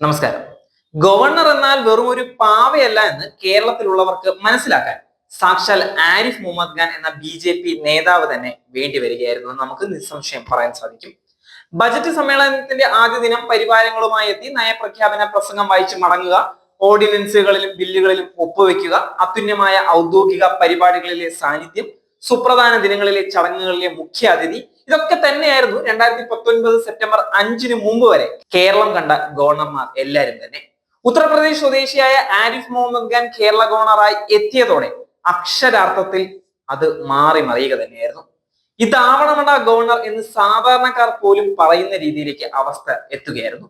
നമസ്കാരം. ഗവർണർ എന്നാൽ വെറും ഒരു പാവയല്ല എന്ന് കേരളത്തിലുള്ളവർക്ക് മനസ്സിലാക്കാൻ സാക്ഷാൽ ആരിഫ് മുഹമ്മദ് ഖാൻ എന്ന ബി ജെ പി നേതാവ് തന്നെ വേണ്ടി വരികയായിരുന്നു നമുക്ക് നിസ്സംശയം പറയാൻ സാധിക്കും. ബജറ്റ് സമ്മേളനത്തിന്റെ ആദ്യ ദിനം പരിവാരങ്ങളുമായി എത്തി നയപ്രഖ്യാപന പ്രസംഗം വായിച്ച് മടങ്ങുക ഓർഡിനൻസുകളിലും ബില്ലുകളിലും ഒപ്പുവെക്കുക അത്യുന്നമായ ഔദ്യോഗിക പരിപാടികളിലെ സാന്നിധ്യം സുപ്രധാന ദിനങ്ങളിലെ ചടങ്ങുകളിലെ മുഖ്യ അതിഥി ഇതൊക്കെ തന്നെയായിരുന്നു രണ്ടായിരത്തി പത്തൊൻപത് സെപ്റ്റംബർ അഞ്ചിന് മുമ്പ് വരെ കേരളം കണ്ട ഗവർണർമാർ എല്ലാവരും തന്നെ. ഉത്തർപ്രദേശ് സ്വദേശിയായ ആരിഫ് മുഹമ്മദ് ഖാൻ കേരള ഗവർണറായി എത്തിയതോടെ അക്ഷരാർത്ഥത്തിൽ അത് മാറി മറിയുക തന്നെയായിരുന്നു. ഇതാവണമെന്ന ഗവർണർ എന്ന് സാധാരണക്കാർ പോലും പറയുന്ന രീതിയിലേക്ക് അവസ്ഥ എത്തുകയായിരുന്നു.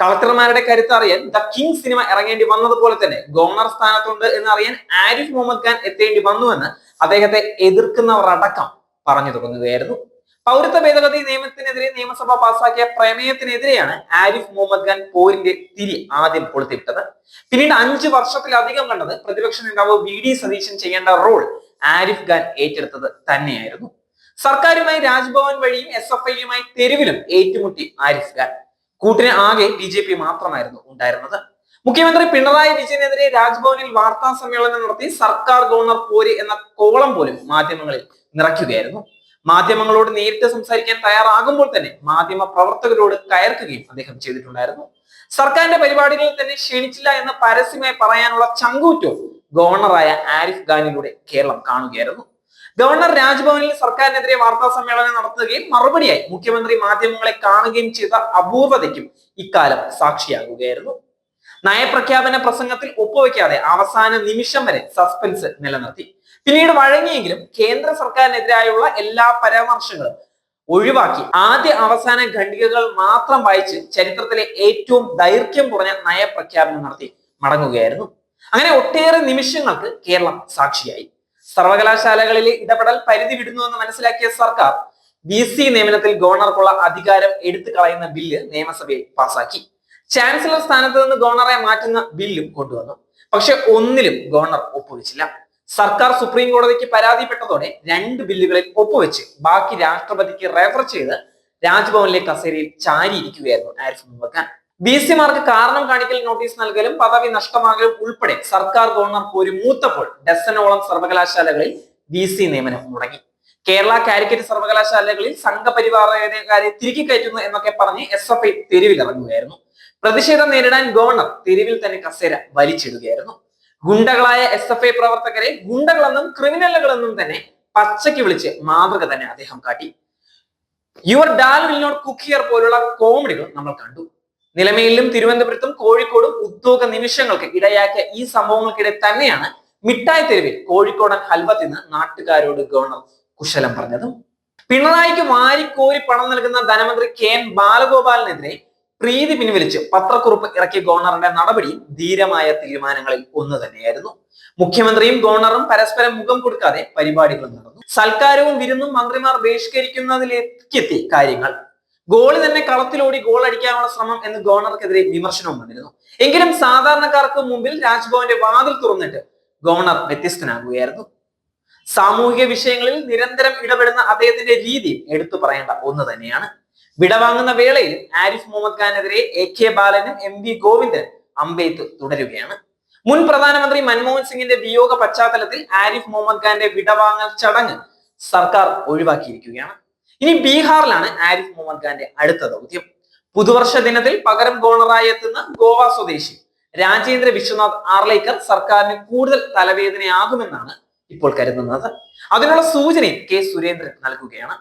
കളക്ടർമാരുടെ കരുത്ത് അറിയാൻ ദ കിങ് സിനിമ ഇറങ്ങേണ്ടി വന്നതുപോലെ തന്നെ ഗവർണർ സ്ഥാനത്തുണ്ട് എന്ന് അറിയാൻ ആരിഫ് മുഹമ്മദ് ഖാൻ എത്തേണ്ടി വന്നുവെന്ന് അദ്ദേഹത്തെ എതിർക്കുന്നവർ അടക്കം പറഞ്ഞു തുടങ്ങുകയായിരുന്നു. പൗരത്വ ഭേദഗതി നിയമത്തിനെതിരെ നിയമസഭ പാസാക്കിയ പ്രമേയത്തിനെതിരെയാണ് ആരിഫ് മുഹമ്മദ് ഖാൻ പോരിന്റെ തിരി ആദ്യം കൊളുത്തിവിട്ടത്. പിന്നീട് അഞ്ചു വർഷത്തിലധികം കണ്ടത് പ്രതിപക്ഷ നേതാവ് വി ഡി സതീശൻ ചെയ്യേണ്ട റോൾ ആരിഫ് ഖാൻ ഏറ്റെടുത്തത് തന്നെയായിരുന്നു. സർക്കാരുമായി രാജ്ഭവൻ വഴിയും എസ് എഫ് ഐയുമായി തെരുവിലും ഏറ്റുമുട്ടി ആരിഫ് ഖാൻ. കൂട്ടിന് ആകെ ബി ജെ പി മാത്രമായിരുന്നു ഉണ്ടായിരുന്നത്. മുഖ്യമന്ത്രി പിണറായി വിജയനെതിരെ രാജ്ഭവനിൽ വാർത്താ സമ്മേളനം നടത്തി സർക്കാർ ഗവർണർ പോരി എന്ന കോളം പോലും മാധ്യമങ്ങളിൽ നിറയ്ക്കുകയായിരുന്നു. മാധ്യമങ്ങളോട് നേരിട്ട് സംസാരിക്കാൻ തയ്യാറാകുമ്പോൾ തന്നെ മാധ്യമ പ്രവർത്തകരോട് കയർക്കുകയും അദ്ദേഹം ചെയ്തിട്ടുണ്ടായിരുന്നു. സർക്കാരിന്റെ പരിപാടികളിൽ തന്നെ ക്ഷണിച്ചില്ല എന്ന് പരസ്യമായി പറയാനുള്ള ചങ്കൂറ്റോ ഗവർണറായ ആരിഫ് ഖാനിലൂടെ കേരളം കാണുകയായിരുന്നു. ഗവർണർ രാജ്ഭവനിൽ സർക്കാരിനെതിരെ വാർത്താ സമ്മേളനം നടത്തുകയും മറുപടിയായി മുഖ്യമന്ത്രി മാധ്യമങ്ങളെ കാണുകയും ചെയ്ത അപൂർവതയ്ക്കും ഇക്കാലം സാക്ഷിയാകുകയായിരുന്നു. നയപ്രഖ്യാപന പ്രസംഗത്തിൽ ഒപ്പുവെക്കാതെ അവസാന നിമിഷം വരെ സസ്പെൻസ് നിലനിർത്തി. പിന്നീട് വഴങ്ങിയെങ്കിലും കേന്ദ്ര സർക്കാരിനെതിരായുള്ള എല്ലാ പരാമർശങ്ങളും ഒഴിവാക്കി. ആദ്യ അവസാന ഖണ്ഡികകൾ മാത്രം വായിച്ച് ചരിത്രത്തിലെ ഏറ്റവും ദൈർഘ്യം കുറഞ്ഞ നയപ്രഖ്യാപനം നടത്തി മടങ്ങുകയായിരുന്നു. അങ്ങനെ ഒട്ടേറെ നിമിഷങ്ങൾക്ക് കേരളം സാക്ഷിയായി. സർവകലാശാലകളിലെ ഇടപെടൽ പരിധി വിടുന്നുവെന്ന് മനസ്സിലാക്കിയ സർക്കാർ ബി സി നിയമനത്തിൽ ഗവർണർക്കുള്ള അധികാരം എടുത്തു കളയുന്ന ബില്ല് നിയമസഭയിൽ പാസാക്കി. ചാൻസലർ സ്ഥാനത്ത് നിന്ന് ഗവർണറെ മാറ്റുന്ന ബില്ലും കൊണ്ടുവന്നു. പക്ഷെ ഒന്നിലും ഗവർണർ ഒപ്പുവെച്ചില്ല. സർക്കാർ സുപ്രീം കോടതിക്ക് പരാതിപ്പെട്ടതോടെ രണ്ട് ബില്ലുകളിൽ ഒപ്പുവെച്ച് ബാക്കി രാഷ്ട്രപതിക്ക് റെഫർ ചെയ്ത് രാജ്ഭവനിലെ കസേരയിൽ ചാരിയിരിക്കുകയായിരുന്നു ആരിഫ് മുഹമ്മദ് ഖാൻ. ബി സിമാർക്ക് കാരണം കാണിക്കൽ നോട്ടീസ് നൽകലും പദവി നഷ്ടമാകലും ഉൾപ്പെടെ സർക്കാർ ഗവർണർ പോരും മൂത്തപ്പോൾ ഡസനോളം സർവകലാശാലകളിൽ ബി സി നിയമനം മുടങ്ങി. കേരള കാലിക്കറ്റ് സർവകലാശാലകളിൽ സംഘപരിവാരക്കാരെ തിരികെ കയറ്റുന്നു എന്നൊക്കെ പറഞ്ഞ് എസ് എഫ് ഐ തെരുവിലിറങ്ങുകയായിരുന്നു. പ്രതിഷേധം നേരിടാൻ ഗവർണർ തെരുവിൽ തന്നെ കസേര വലിച്ചിടുകയായിരുന്നു. ഗുണ്ടകളായ എസ് എഫ് ഐ പ്രവർത്തകരെ ഗുണ്ടകളെന്നും ക്രിമിനലുകളെന്നും തന്നെ പച്ചയ്ക്ക് വിളിച്ച് മാതൃക തന്നെ അദ്ദേഹം കാട്ടി. Your dal will not cook here പോലുള്ള കോമഡികൾ നമ്മൾ കണ്ടു. നിലമയിലും തിരുവനന്തപുരത്തും കോഴിക്കോടും ഉദ്യോഗ നിമിഷങ്ങൾക്ക് ഇടയാക്കിയ ഈ സംഭവങ്ങൾക്കിടെ തന്നെയാണ് മിഠായി തെരുവിൽ കോഴിക്കോടൻ ഹൽവ തിന്ന് നാട്ടുകാരോട് ഗവർണർ കുശലം പറഞ്ഞതും. പിണറായിക്ക് വാരിക്കോരി പണം നൽകുന്ന ധനമന്ത്രി കെ എൻ ബാലഗോപാലിനെതിരെ പ്രീതി പിൻവലിച്ച് പത്രക്കുറിപ്പ് ഇറക്കിയ ഗവർണറുടെ നടപടി ധീരമായ തീരുമാനങ്ങളിൽ ഒന്ന് തന്നെയായിരുന്നു. മുഖ്യമന്ത്രിയും ഗവർണറും പരസ്പരം മുഖം കൊടുക്കാതെ പരിപാടികൾ നടന്നു. സൽക്കാരവും വിരുന്നും മന്ത്രിമാർ ബഹിഷ്കരിക്കുന്നതിലേക്കെത്തി കാര്യങ്ങൾ. ഗോളി തന്നെ കളത്തിലോടി ഗോൾ അടിക്കാനുള്ള ശ്രമം എന്ന് ഗവർണർക്കെതിരെ വിമർശനവും വന്നിരുന്നു. എങ്കിലും സാധാരണക്കാർക്ക് മുമ്പിൽ രാജ്ഭവന്റെ വാതിൽ തുറന്നിട്ട് ഗവർണർ വ്യത്യസ്തനാകുകയായിരുന്നു. സാമൂഹിക വിഷയങ്ങളിൽ നിരന്തരം ഇടപെടുന്ന അദ്ദേഹത്തിന്റെ രീതി എടുത്തു പറയേണ്ട ഒന്ന് തന്നെയാണ്. വിടവാങ്ങുന്ന വേളയിൽ ആരിഫ് മുഹമ്മദ് ഖാനെതിരെ എ കെ ബാലനും എം വി ഗോവിന്ദൻ അമ്പെയ്ത്ത് തുടരുകയാണ്. മുൻ പ്രധാനമന്ത്രി മൻമോഹൻ സിംഗിന്റെ വിയോഗ പശ്ചാത്തലത്തിൽ ആരിഫ് മുഹമ്മദ് ഖാന്റെ വിടവാങ്ങൽ ചടങ്ങ് സർക്കാർ ഒഴിവാക്കിയിരിക്കുകയാണ്. ഇനി ബീഹാറിലാണ് ആരിഫ് മുഹമ്മദ് ഖാന്റെ അടുത്ത ദൗത്യം. പുതുവർഷ ദിനത്തിൽ പകരം ഗോണറായി എത്തുന്ന ഗോവ സ്വദേശി രാജേന്ദ്ര വിശ്വനാഥ് ആർലേക്കർ സർക്കാരിന് കൂടുതൽ തലവേദനയാകുമെന്നാണ് ഇപ്പോൾ കരുതുന്നത്. അതിനുള്ള സൂചനയും കെ സുരേന്ദ്രൻ നൽകുകയാണ്.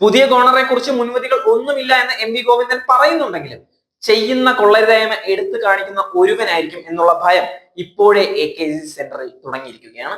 പുതിയ ഗവർണറെ കുറിച്ച് മുൻവിധികൾ ഒന്നുമില്ല എന്ന് എം വി ഗോവിന്ദൻ പറയുന്നുണ്ടെങ്കിലും ചെയ്യുന്ന കൊള്ളരുതായ്മ എടുത്തു കാണിക്കുന്ന ഒരുവനായിരിക്കും എന്നുള്ള ഭയം ഇപ്പോഴേ എ കെ ജി സെന്ററിൽ തുടങ്ങിയിരിക്കുകയാണ്.